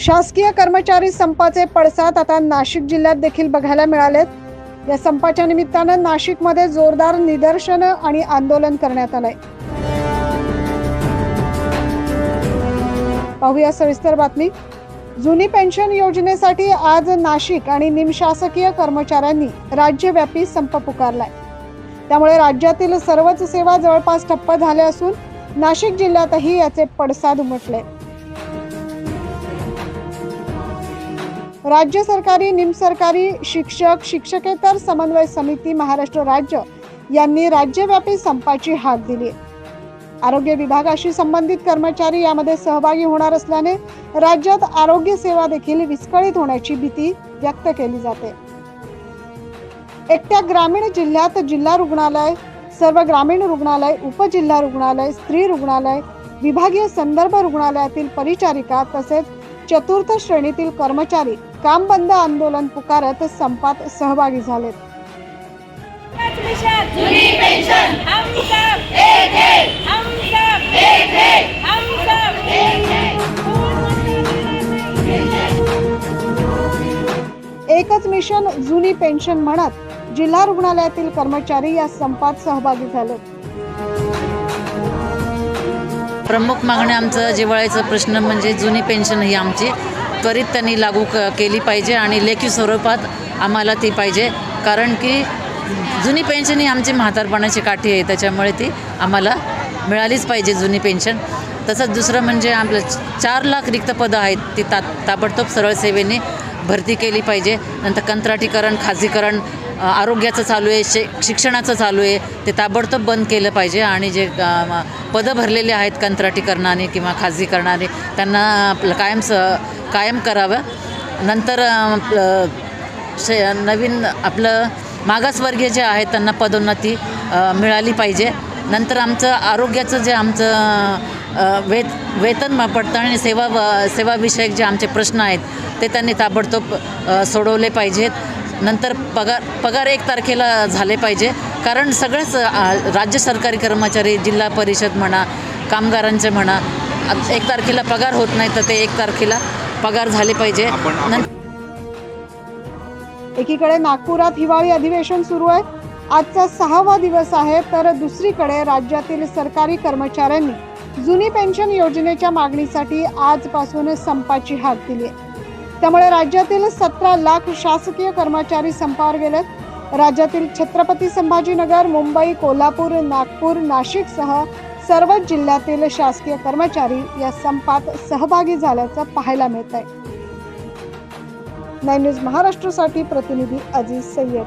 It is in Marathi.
शासकीय कर्मचारी संपाचे पडसाद आता नाशिक जिल्ह्यात देखील बघायला मिळालेत. या संपाच्या निमित्तानं नाशिकमध्ये जोरदार निदर्शनं आणि आंदोलन करण्यात आलंय. पाहूया सविस्तर बातमी. जुनी पेन्शन योजनेसाठी आज नाशिक आणि निमशासकीय कर्मचाऱ्यांनी राज्यव्यापी संप पुकारलाय. त्यामुळे राज्यातील सर्वच सेवा जवळपास ठप्प झाल्या असून नाशिक जिल्ह्यातही याचे पडसाद उमटले. राज्य सरकारी निमसरकारी शिक्षक शिक्षकेतर समन्वय समिती महाराष्ट्र राज्य यांनी राज्यव्यापी संपाची हाक दिली आरोग्य विभागाशी संबंधित कर्मचारी यामध्ये सहभागी होणार असल्याने राज्यात आरोग्य सेवा देखील विस्कळीत होण्याची भीती व्यक्त केली जाते. एकट्या ग्रामीण जिल्ह्यात जिल्हा रुग्णालय सर्व ग्रामीण रुग्णालय उपजिल्हा रुग्णालय स्त्री रुग्णालय विभागीय संदर्भ रुग्णालयातील परिचारिका तसेच चतुर्थ श्रेणीतील कर्मचारी काम बंद आंदोलन पुकारत संपात सहभागी झालेत. मिशन जुनी पेंशन हम सब एक. है हम सब एक. है हम सब एक. एकच मिशन जुनी पेन्शन म्हणत जिल्हा रुग्णालयातील कर्मचारी या संपात सहभागी झालेत प्रमुख मागण्या आमचं जिव्हाळ्याचा प्रश्न म्हणजे जुनी पेन्शन ही आमची. त्वरित त्यांनी लागू क केली पाहिजे आणि लेखी स्वरूपात आम्हाला ती पाहिजे. कारण की जुनी पेन्शन ही आमची म्हातारपणाची काठी आहे त्याच्यामुळे ती आम्हाला मिळालीच पाहिजे जुनी पेन्शन. तसंच दुसरं म्हणजे आपलं चार लाख रिक्त पदं आहेत ती ता ताबडतोब सरळ सेवेने भरती केली पाहिजे. नंतर कंत्राटीकरण खाजगीकरण आरोग्याचं चालू आहे शे शिक्षणाचं चालू आहे ते ताबडतोब बंद केलं पाहिजे. आणि जे पदं भरलेले आहेत कंत्राटीकरणाने किंवा खाजगीकरणाने त्यांना आपलं कायम स कायम करावं. नंतर आपलं शे नवीन आपलं मागासवर्गीय जे आहेत त्यांना पदोन्नती मिळाली पाहिजे. नंतर आमचं आरोग्याचं जे आमचं वेत वेतन पडताळणी सेवा व- सेवाविषयक जे आमचे प्रश्न आहेत ते त्यांनी ताबडतोब सोडवले पाहिजेत. नंतर पगार पगार एक तारखेला झाले पाहिजे. कारण सगळंच राज्य सरकारी कर्मचारी जिल्हा परिषद म्हणा कामगारांचे म्हणा एक तारखेला पगार होत नाही तर ते एक तारखेला पगार झाले पाहिजे. नंतर एकीकडे नागपुरात हिवाळी अधिवेशन सुरू आहे. आजचा सहावा दिवस आहे तर दुसरीकडे राज्यातील सरकारी कर्मचाऱ्यांनी जुनी पेन्शन योजनेच्या मागणीसाठी आजपासून संपाची हाक दिली आहे. त्यामुळे राज्यातील सतरा लाख शासकीय कर्मचारी संपावर गेलेत. राज्यातील छत्रपती संभाजीनगर मुंबई कोल्हापूर नागपूर नाशिकसह सर्वच जिल्ह्यातील शासकीय कर्मचारी या संपात सहभागी झाल्याचं पाहायला मिळत आहे नाईन न्यूज महाराष्ट्रासाठी प्रतिनिधी अजीज सय्यद.